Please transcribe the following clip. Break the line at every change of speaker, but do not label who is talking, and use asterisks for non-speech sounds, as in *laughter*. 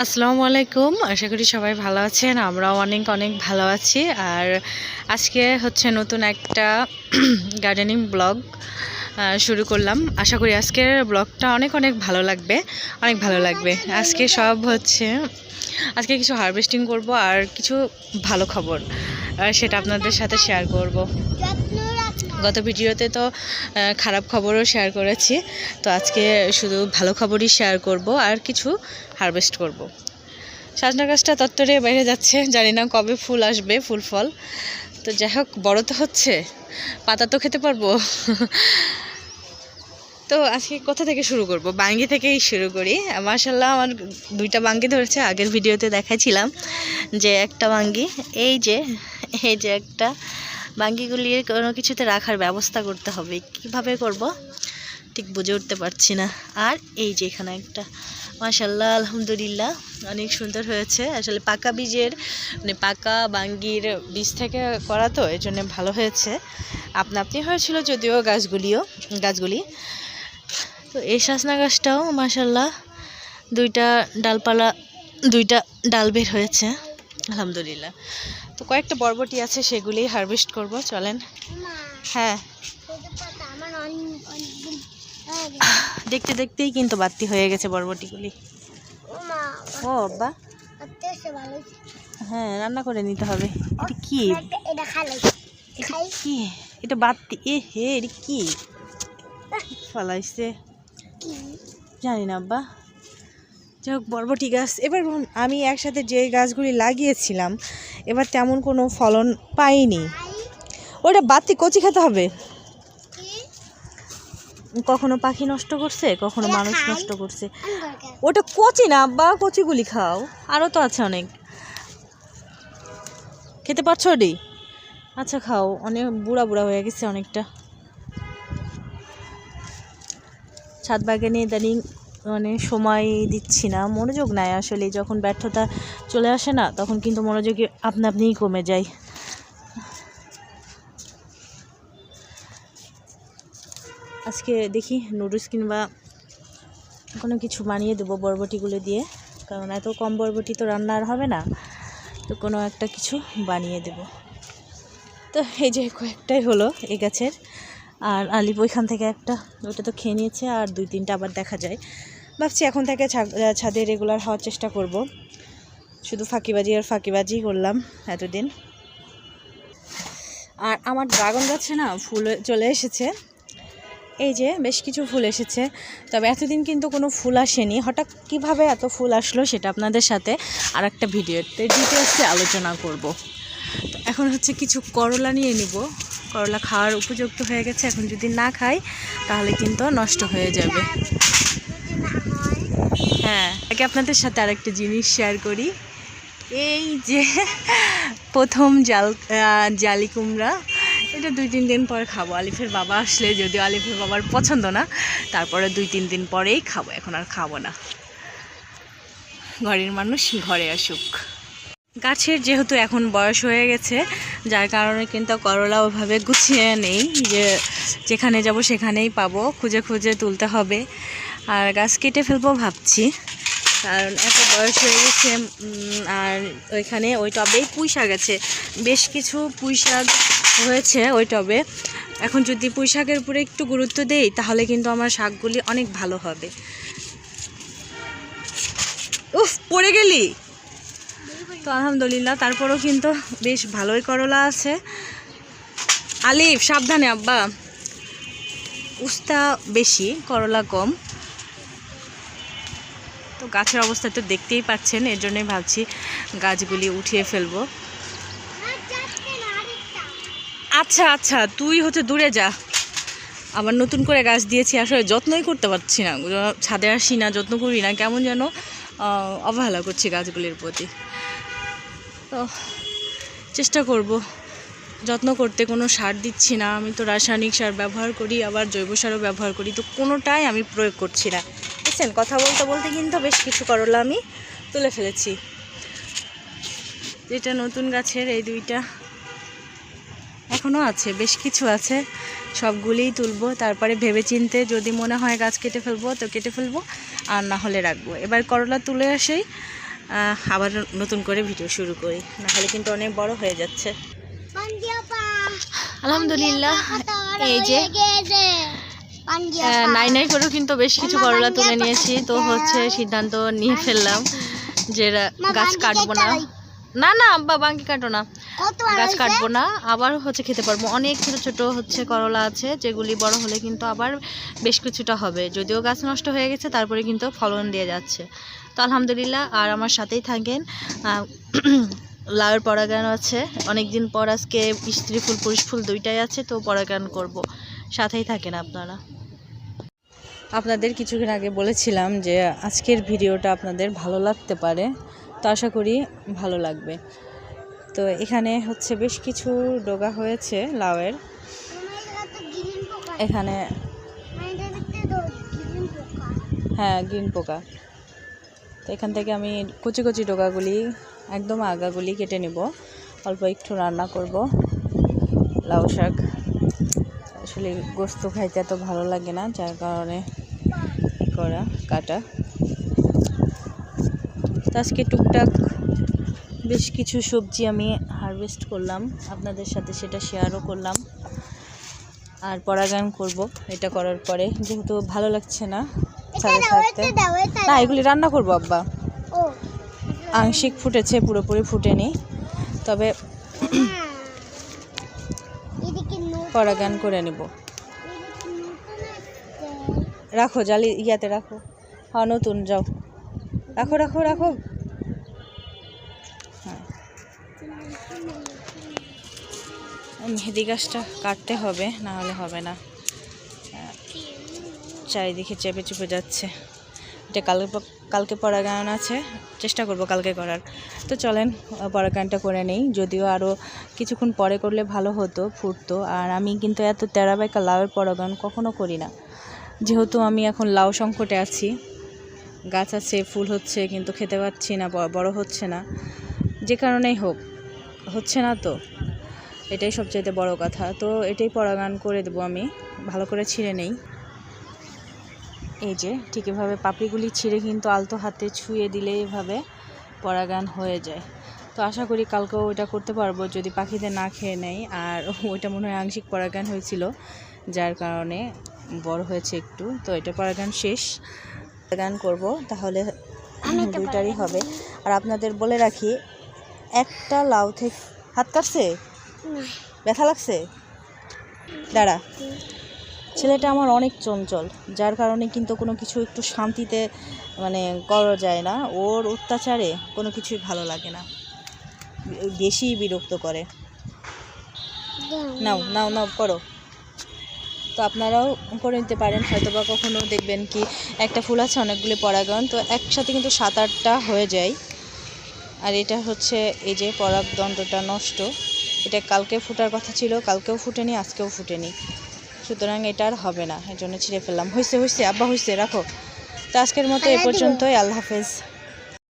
আসসালামু আলাইকুম। আশা করি সবাই ভালো আছেন, আমরাও অনেক অনেক ভালো আছি। আর আজকে হচ্ছে নতুন একটা *clears throat* গার্ডেনিং ব্লগ শুরু করলাম। আশা করি আজকের ব্লগটা অনেক অনেক ভালো লাগবে, অনেক ভালো লাগবে। আজকে সব হচ্ছে, আজকে কিছু হারভেস্টিং করব আর কিছু ভালো খবর সেটা আপনাদের সাথে শেয়ার করব। গত ভিডিওতে তো খারাপ খবরও শেয়ার করেছি। তো আজকে শুধু ভালো খবরই শেয়ার করব আর কিছু হারভেস্ট করব। সাজনা গাছটা তত্তরে বাইরে যাচ্ছে, জানি না কবে ফুল আসবে, ফুল ফল। তো যাই হোক, বড় তো হচ্ছে, পাতা তো খেতে পারব। তো আজকে কোথা থেকে শুরু করব? বাঙ্গি থেকেই শুরু করি। মার্শাল্লাহ আমার দুইটা বাঙ্গি ধরেছে, আগের ভিডিওতে দেখাইছিলাম যে একটা বাঙ্গি, এই যে এই যে একটা বাঙ্গিগুলির কোনো কিছুতে রাখার ব্যবস্থা করতে হবে। কীভাবে করব? ঠিক বুঝে উঠতে পারছি না। আর এই যে এখানে একটা মাশাল্লাহ আলহামদুলিল্লাহ, অনেক সুন্দর হয়েছে। আসলে পাকা বীজের মানে পাকা বাঙ্গির বীজ থেকে করা তো এই ভালো হয়েছে। আপনা আপনি হয়েছিল যদিও গাছগুলিও, গাছগুলি। তো এই শাসনা গাছটাও মাশাল্লাহ দুইটা ডালপালা, দুইটা ডাল বের হয়েছে। আলহামদুলিল্লাহ। তো কয়েকটা বরবটি আছে সেগুলি হারভেস্ট করব চলেন। হ্যাঁ। দেখতে দেখতেই কিন্তু বাড়তি হয়ে গেছে বরবটিগুলি। ও আব্বা। হ্যাঁ রান্না করে নিতে হবে। এটা কি? এটা কি? এটা বাড়তি? এ হে এটা কি? ফলাইছে? জানি না আব্বা। যাই হোক বরবটি গাছ। এবার আমি একসাথে যে গাছগুলি লাগিয়েছিলাম এবার তেমন কোনো ফলন পাইনি। ওটা বাতি কচি খেতে হবে। কখনো পাখি নষ্ট করছে কখনো মানুষ নষ্ট করছে। ওটা কচি না বা কচিগুলি খাও। আরও তো আছে অনেক। খেতে পারছ ওটি? আচ্ছা খাও। অনেক বুড়া বুড়া হয়ে গেছে অনেকটা। ছাদ বাগানে ইদানিং মানে সময় দিচ্ছি না। মনোযোগ নাই আসলে, যখন ব্যর্থতা চলে আসে না, তখন কিন্তু মনোযোগী আপনা আপনিই কমে যায়। আজকে দেখি নুডলস কিংবা কোনো কিছু বানিয়ে দেবো বরবটিগুলো দিয়ে, কারণ এত কম বরবটি তো রান্না আর হবে না, তো কোনো একটা কিছু বানিয়ে দেব। তো এই যে কয়েকটাই হলো এই গাছের। আর আলিপ ওইখান থেকে একটা, ওটা তো খেয়ে নিয়েছে আর দুই তিনটা আবার দেখা যায়। ভাবছি এখন থেকে ছাদে রেগুলার হওয়ার চেষ্টা করব। শুধু ফাঁকিবাজি আর ফাঁকিবাজি করলাম এতদিন। আর আমার ড্রাগন গাছে না ফুল, চলে এসেছে। এই যে বেশ কিছু ফুল এসেছে। তবে এতদিন কিন্তু কোনো ফুল আসেনি। হঠাৎ কীভাবে এত ফুল আসলো সেটা আপনাদের সাথে আর একটা ভিডিওতে ডিটেলসে আলোচনা করব। তো এখন হচ্ছে কিছু করলা নিয়ে নিব। করলা খাওয়ার উপযুক্ত হয়ে গেছে। এখন যদি না খাই, তাহলে কিন্তু নষ্ট হয়ে যাবে। হ্যাঁ আগে আপনাদের সাথে আরেকটা জিনিস শেয়ার করি। এই যে প্রথম জাল জালি কুমড়া, এটা দুই, তিন দিন পর খাব। আলিফের বাবা আসলে যদিও আলিফের বাবার পছন্দ না, তারপরে দুই, তিন দিন পরেই খাব। এখন আর খাব না। ঘরের মানুষ ঘরে আসুক। গাছের যেহেতু এখন বয়স হয়ে গেছে যার কারণে কিন্তু করলা ওভাবে গুছিয়ে নেই। যে যেখানে যাব সেখানেই পাবো। খুঁজে খুঁজে তুলতে হবে। আর গাছ কেটে ফেলব ভাবছি। কারণ এত বয়স হয়ে গেছে আর ওইখানে ওই টবেই পুঁই শাক আছে। বেশ কিছু পুঁই শাক হয়েছে ওই টবে। এখন যদি পুঁই শাকের উপরে একটু গুরুত্ব দেই, তাহলে কিন্তু আমার শাকগুলি অনেক ভালো হবে। উফ, পড়ে গেলি? তো আলহামদুলিল্লাহ, তারপরেও কিন্তু বেশ ভালোই করলা আছে। আলিফ, সাবধানে আব্বা। উস্তা বেশি, করলা কম। তো গাছের অবস্থা তো দেখতেই পাচ্ছেন, এর জন্যই ভাবছি গাছগুলি উঠিয়ে ফেলব। আচ্ছা আচ্ছা তুই হচ্ছে দূরে যা। আবার নতুন করে গাছ দিয়েছি, আসলে যত্নই করতে পারছি না। ছাদে আসি না, যত্ন করি না, কেমন যেন অবহেলা করছি গাছগুলির প্রতি। তো চেষ্টা করব। যত্ন করতে কোনো সার দিচ্ছি না। আমি তো রাসায়নিক সার ব্যবহার করি, আবার জৈব সারও ব্যবহার করি। তো কোনোটাই আমি প্রয়োগ করছি না। বুঝছেন? কথা বলতে বলতে কিন্তু বেশ কিছু করলা আমি তুলে ফেলেছি। যেটা নতুন গাছের এই দুইটা এখনও আছে, বেশ কিছু আছে। সবগুলিই তুলবো। তারপরে ভেবে চিনতে যদি মনে হয় গাছ কেটে ফেলব, তো কেটে ফেলব। আর না হলে রাখব। এবার করলা তুলে আসেই আবার নতুন করে ভিডিও শুরু করি। না হলে কিন্তু অনেক বড় হয়ে যাচ্ছে। আলহামদুলিল্লাহ এই যে নাই নাই করেও কিন্তু বেশ কিছু করলা তুলে নিয়েছি। তো হচ্ছে সিদ্ধান্ত নিয়ে ফেললাম যে গাছ কাটবো না। না না আব্বা বাঙ্কি কাটো না। গাছ কাটবো না আবার হচ্ছে খেতে পারব। অনেক ছোট ছোট হচ্ছে করলা আছে যেগুলি বড় হলে কিন্তু আবার বেশ কিছুটা হবে। যদিও গাছ নষ্ট হয়ে গেছে তারপরে কিন্তু ফলন দিয়ে যাচ্ছে। তো আলহামদুলিল্লাহ আর আমার সাথেই থাকেন। *clears throat* লাউয়ের পরাগান আছে। অনেক দিন পর আজকে স্ত্রী ফুল পুরুষ ফুল দুইটাই আছে তো পরাগান করব। সাথেই থাকেন আপনারা। আপনাদের কিছুক্ষণ আগে বলেছিলাম যে আজকের ভিডিওটা আপনাদের ভালো লাগতে পারে তো আশা করি ভালো লাগবে। তো এখানে হচ্ছে বেশ কিছু ডোগা হয়েছে লাউয়ের। এখানে হ্যাঁ গ্রিন পোকা। তো এখান থেকে আমি কুচি কুচি ডোকাগুলি একদম আগাগুলি কেটে নিব। অল্প একটু রান্না করব। লাউ শাক। আসলে গোস্ত খাইতে এত ভালো লাগে না, যার কারণে করা, কাটা। আজকে টুকটাক বেশ কিছু সবজি আমি হারভেস্ট করলাম। আপনাদের সাথে সেটা শেয়ারও করলাম। আর পরাগায়ন করব, এটা করার পরে। যেহেতু ভালো লাগছে না ছাদে থাকতে। না এগুলি রান্না করব আব্বা। আংশিক ফুটেছে পুরোপুরি ফুটেনি। তবে পরাগায়ন করে নেব। রাখো জালি ইয়াতে রাখো। হ্যাঁ নতুন যাও। রাখো রাখো রাখো। হ্যাঁ। মেহেদি গাছটা কাটতে হবে না হলে হবে না। চারিদিকে চেপে চুপে যাচ্ছে। এটা কালকে কালকে পরাগায়ন আছে। চেষ্টা করব কালকে করার। তো চলেন পরাগায়নটা করে নেই। যদিও আরও কিছুক্ষণ পরে করলে ভালো হতো, ফুটতো। আর আমি কিন্তু এত তেরা বাইকা লাউয়ের পরাগায়ন কখনো করি না। যেহেতু আমি এখন লাউ সংকটে আছি, গাছ আছে, ফুল হচ্ছে, কিন্তু খেতে পাচ্ছি না বড় হচ্ছে না। যে কারণেই হোক, হচ্ছে না তো। এটাই সবচাইতে বড় কথা। তো এটাই পরাগান করে দেবো আমি। ভালো করে ছিঁড়ে নেই। এই যে ঠিক এভাবে পাপড়িগুলি ছিঁড়ে কিন্তু আলতো হাতে ছুঁয়ে দিলে এভাবে পরাগান হয়ে যায়। তো আশা করি কালকেও ওইটা করতে পারব যদি পাখিদের না খেয়ে নেয় আর *laughs* ওইটা মনে হয় আংশিক পরাগান হয়েছিল যার কারণে বড় হয়েছে একটু। তো এটা পরাগান শেষ। পরাগান করব তাহলে দুইটারই হবে। আর আপনাদের বলে রাখি একটা লাউ থেকে হাত কাটছে? ব্যথা লাগছে? দাঁড়া। ছেলেটা আমার অনেক চঞ্চল, যার কারণে কিন্তু কোনো কিছু একটু শান্তিতে মানে করা যায় না। ওর অত্যাচারে কোনো কিছুই ভালো লাগে না। বেশি বিরক্ত করে। নাও নাও নাও করো তো আপনারাও করে নিতে পারেন। হয়তো বা কখনো দেখবেন কি একটা ফুল আছে, অনেকগুলি পরাগায়ন। তো একসাথে কিন্তু সাত আটটা হয়ে যায়। আর এটা হচ্ছে এই যে পরাগদণ্ডটা নষ্ট। এটা কালকে ফুটার কথা ছিল, কালকেও ফুটেনি, আজকেও ফুটেনি। সুতরাং এটা আর হবে না। এর জন্য ছিঁড়ে ফেললাম। হয়েছে হয়েছে আব্বা হয়েছে রাখো। তো আজকের মতো এ পর্যন্তই। আল্লাহ হাফেজ।